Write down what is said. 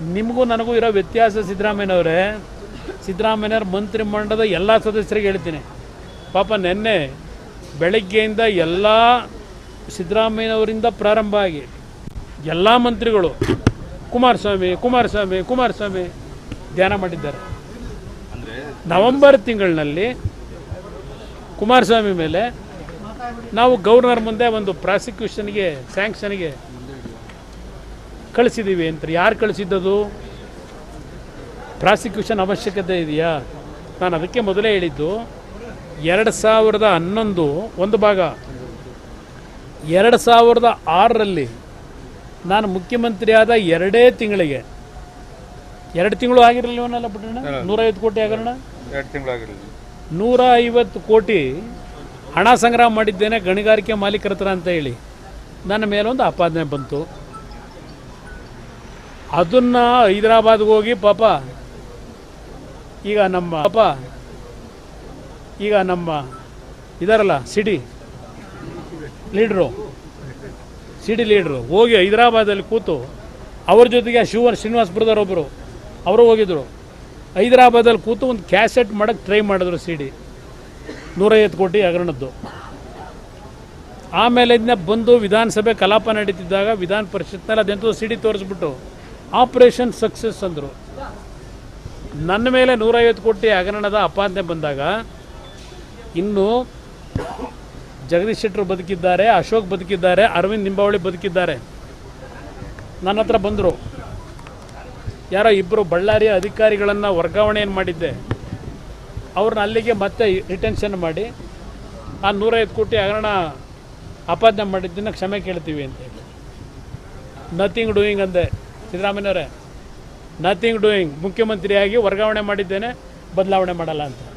ನಿಮಗೂ ನನಗೂ ಇರೋ ವ್ಯತ್ಯಾಸ ಸಿದ್ದರಾಮಯ್ಯನವರೇ. ಸಿದ್ದರಾಮಯ್ಯವ್ರ ಮಂತ್ರಿಮಂಡಲದ ಎಲ್ಲ ಸದಸ್ಯರಿಗೆ ಹೇಳ್ತೀನಿ. ಪಾಪ ನಿನ್ನೆ ಬೆಳಗ್ಗೆಯಿಂದ ಎಲ್ಲ ಸಿದ್ದರಾಮಯ್ಯನವರಿಂದ ಪ್ರಾರಂಭ ಆಗಿ ಎಲ್ಲ ಮಂತ್ರಿಗಳು ಕುಮಾರಸ್ವಾಮಿ ಕುಮಾರಸ್ವಾಮಿ ಕುಮಾರಸ್ವಾಮಿ ಧ್ಯಾನ ಮಾಡಿದ್ದಾರೆ. ನವೆಂಬರ್ ತಿಂಗಳಿನಲ್ಲಿ ಕುಮಾರಸ್ವಾಮಿ ಮೇಲೆ ನಾವು ಗವರ್ನರ್ ಮುಂದೆ ಒಂದು ಪ್ರಾಸಿಕ್ಯೂಷನ್ಗೆ, ಸ್ಯಾಂಕ್ಷನ್ಗೆ ಕಳಿಸಿದ್ದೀವಿ ಅಂತ. ಯಾರು ಕಳಿಸಿದ್ದದು? ಪ್ರಾಸಿಕ್ಯೂಷನ್ ಅವಶ್ಯಕತೆ ಇದೆಯಾ? ನಾನು ಅದಕ್ಕೆ ಮೊದಲೇ ಹೇಳಿದ್ದು ಎರಡು ಸಾವಿರದ ಹನ್ನೊಂದು ಒಂದು ಭಾಗ. ಎರಡು ಸಾವಿರದ ಆರರಲ್ಲಿ ನಾನು ಮುಖ್ಯಮಂತ್ರಿಯಾದ ಎರಡೇ ತಿಂಗಳಿಗೆ ಎರಡು ತಿಂಗಳು ಆಗಿರಲಿಲ್ಲವನಲ್ಲ ಬಿಟ್ಟಣ ನೂರೈವತ್ತು ಕೋಟಿ ಆಗರಣ ಎರಡು ತಿಂಗಳಾಗಿರಲಿಲ್ಲ ನೂರ ಐವತ್ತು ಕೋಟಿ ಹಣ ಸಂಗ್ರಹ ಮಾಡಿದ್ದೇನೆ ಗಣಿಗಾರಿಕೆ ಮಾಲೀಕರ ಹತ್ರ ಅಂತ ಹೇಳಿ. ನನ್ನ ಮೇಲೊಂದು ಆಪಾದನೆ ಬಂತು. ಅದನ್ನು ಹೈದರಾಬಾದ್ಗೆ ಹೋಗಿ ಪಾಪ, ಈಗ ನಮ್ಮ ಪಾಪ, ಈಗ ನಮ್ಮ ಇದಾರಲ್ಲ ಸಿಡಿ ಲೀಡ್ರು ಸಿಡಿ ಲೀಡ್ರು ಹೋಗಿ ಹೈದರಾಬಾದಲ್ಲಿ ಕೂತು ಅವ್ರ ಜೊತೆಗೆ ಶಿವನ್ ಶ್ರೀನಿವಾಸಪುರದವ್ರು ಒಬ್ಬರು ಅವರು ಹೋಗಿದ್ರು. ಹೈದರಾಬಾದಲ್ಲಿ ಕೂತು ಒಂದು ಕ್ಯಾಸೆಟ್ ಮಾಡೋಕ್ಕೆ ಟ್ರೈ ಮಾಡಿದ್ರು ಸಿ ಡಿ ನೂರೈವತ್ತು ಕೋಟಿ ಹಗರಣದ್ದು. ಆಮೇಲೆ ಇದನ್ನ ಬಂದು ವಿಧಾನಸಭೆ ಕಲಾಪ ನಡೀತಿದ್ದಾಗ ವಿಧಾನ ಪರಿಷತ್ನಲ್ಲಿ ಅದೆಂತೂ ಸಿ ಡಿ ತೋರಿಸ್ಬಿಟ್ಟು ಆಪರೇಷನ್ ಸಕ್ಸಸ್ ಅಂದರು. ನನ್ನ ಮೇಲೆ ನೂರೈವತ್ತು ಕೋಟಿ ಹಗರಣದ ಅಪಾದನೆ ಬಂದಾಗ, ಇನ್ನು ಜಗದೀಶ್ ಶೆಟ್ಟರು ಬದುಕಿದ್ದಾರೆ, ಅಶೋಕ್ ಬದುಕಿದ್ದಾರೆ, ಅರವಿಂದ್ ನಿಂಬಾವಳಿ ಬದುಕಿದ್ದಾರೆ. ನನ್ನ ಹತ್ರ ಬಂದರು. ಯಾರೋ ಇಬ್ಬರು ಬಳ್ಳಾರಿಯ ಅಧಿಕಾರಿಗಳನ್ನು ವರ್ಗಾವಣೆಯನ್ನು ಮಾಡಿದ್ದೆ. ಅವ್ರನ್ನ ಅಲ್ಲಿಗೆ ಮತ್ತೆ ರಿಟೆನ್ಷನ್ ಮಾಡಿ, ಆ ನೂರೈವತ್ತು ಕೋಟಿ ಹಗರಣ ಆಪಾದನೆ ಮಾಡಿದ್ದನ್ನು ಕ್ಷಮೆ ಕೇಳ್ತೀವಿ ಅಂತೇಳಿ ನಥಿಂಗ್ ಡೂಯಿಂಗ್ ಅಂದೆ. ಸಿದ್ದರಾಮಯ್ಯನವರೇ ನಥಿಂಗ್ ಡೂಯಿಂಗ್ ಮುಖ್ಯಮಂತ್ರಿಯಾಗಿ ವರ್ಗಾವಣೆ ಮಾಡಿದ್ದೇನೆ ಬದಲಾವಣೆ ಮಾಡಲ್ಲ ಅಂತ.